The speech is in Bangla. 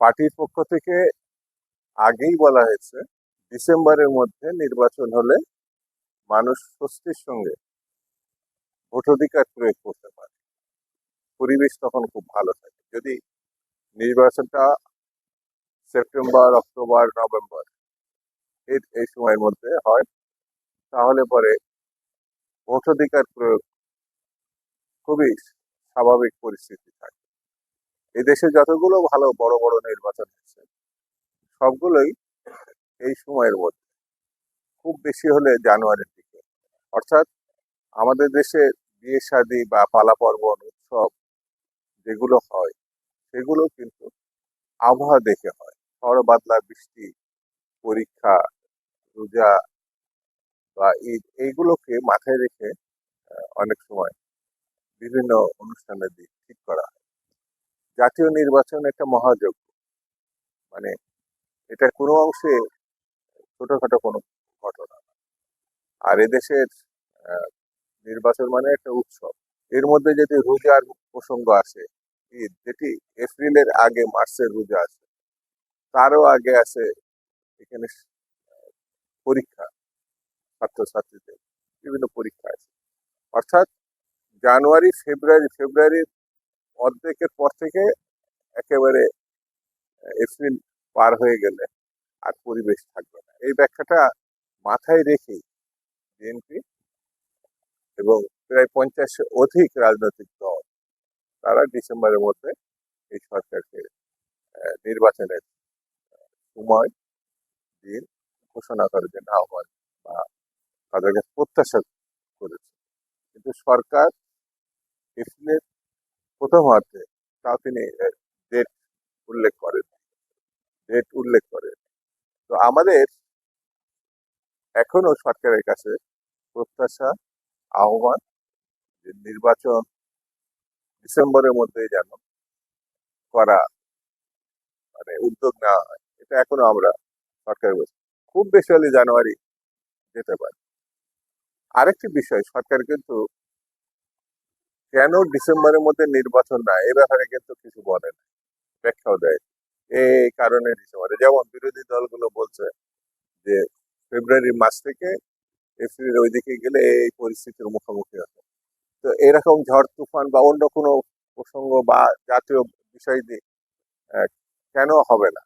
পার্টির পক্ষ থেকে আগেই বলা হয়েছে, ডিসেম্বরের মধ্যে নির্বাচন হলে মানুষ স্বস্তির সঙ্গে ভোটাধিকার প্রয়োগ করতে পারে। পরিবেশ তখন খুব ভালো থাকে। যদি নির্বাচনটা সেপ্টেম্বর, অক্টোবর, নভেম্বর এই এই সময়ের মধ্যে হয়, তাহলে পরে ভোটাধিকার প্রয়োগ খুবই স্বাভাবিক পরিস্থিতি থাকে। এই দেশে যতগুলো ভালো, বড় বড় নির্বাচন হয়েছে সবগুলোই এই সময়ের মধ্যে। খুব বেশি হলে জানুয়ারির দিকে। অর্থাৎ আমাদের দেশে বিয়ে শাদী বা পালা পার্বণ উৎসব যেগুলো হয়, সেগুলো কিন্তু আবহাওয়া দেখে হয়। ঝড়, বাদলা, বৃষ্টি, পরীক্ষা, রোজা বা ঈদ, এইগুলোকে মাথায় রেখে অনেক সময় বিভিন্ন অনুষ্ঠানের দিক ঠিক করা হয়। জাতীয় নির্বাচন একটা মহাযজ্ঞ। মানে এটা কোনো অংশে ছোটখাটো কোনো ঘটনা। আর এদেশের নির্বাচন মানে একটা উৎসব। এর মধ্যে যদি রোজার প্রসঙ্গ আসে, ঈদ, যেটি এপ্রিলের আগে মার্চের রোজা আছে তারও আগে আছে এখানে পরীক্ষা, ছাত্রছাত্রীদের বিভিন্ন পরীক্ষা আছে। অর্থাৎ জানুয়ারি, ফেব্রুয়ারি, ফেব্রুয়ারির অর্ধেকের পর থেকে একেবারে এপ্রিল পার হয়ে গেলে আর পরিবেশ থাকবে না। এই ব্যাখ্যাটা মাথায় রেখেই বিএনপি এবং প্রায় পঞ্চাশ অধিক রাজনৈতিক দল তারা ডিসেম্বরের মধ্যে এই সরকারকে নির্বাচনের সময় দিন ঘোষণা করার জন্য আহ্বান বা তাদের কাছে প্রত্যাশা করেছে। কিন্তু সরকার এপ্রিলের প্রথমার্ধে তা তিনি ডেট উল্লেখ করেন। ডেট উল্লেখ করেন। তো আমাদের এখনও সরকারের কাছে প্রত্যাশা, আহ্বান যে নির্বাচন ডিসেম্বরের মধ্যে যেন করা মানে উদ্যোগ নেওয়া হয়, এটা এখনও আমরা সরকারের বলছি খুব বেশি হলে জানুয়ারি যেতে পারে। আরেকটি বিষয়, সরকার কিন্তু কেন ডিসেম্বরের মধ্যে নির্বাচন না? এ ব্যাপারে কিন্তু কিছু বলে না। ব্যাখ্যাও দেয় এই কারণে ডিসেম্বরে যেমন বিরোধী দলগুলো বলছে যে ফেব্রুয়ারি মাস থেকে এপ্রিলের ওইদিকে গেলে এই পরিস্থিতির মুখোমুখি হবে। তো এরকম ঝড়, তুফান বা অন্য কোনো প্রসঙ্গ বা জাতীয় বিষয় দিয়ে কেন হবে না?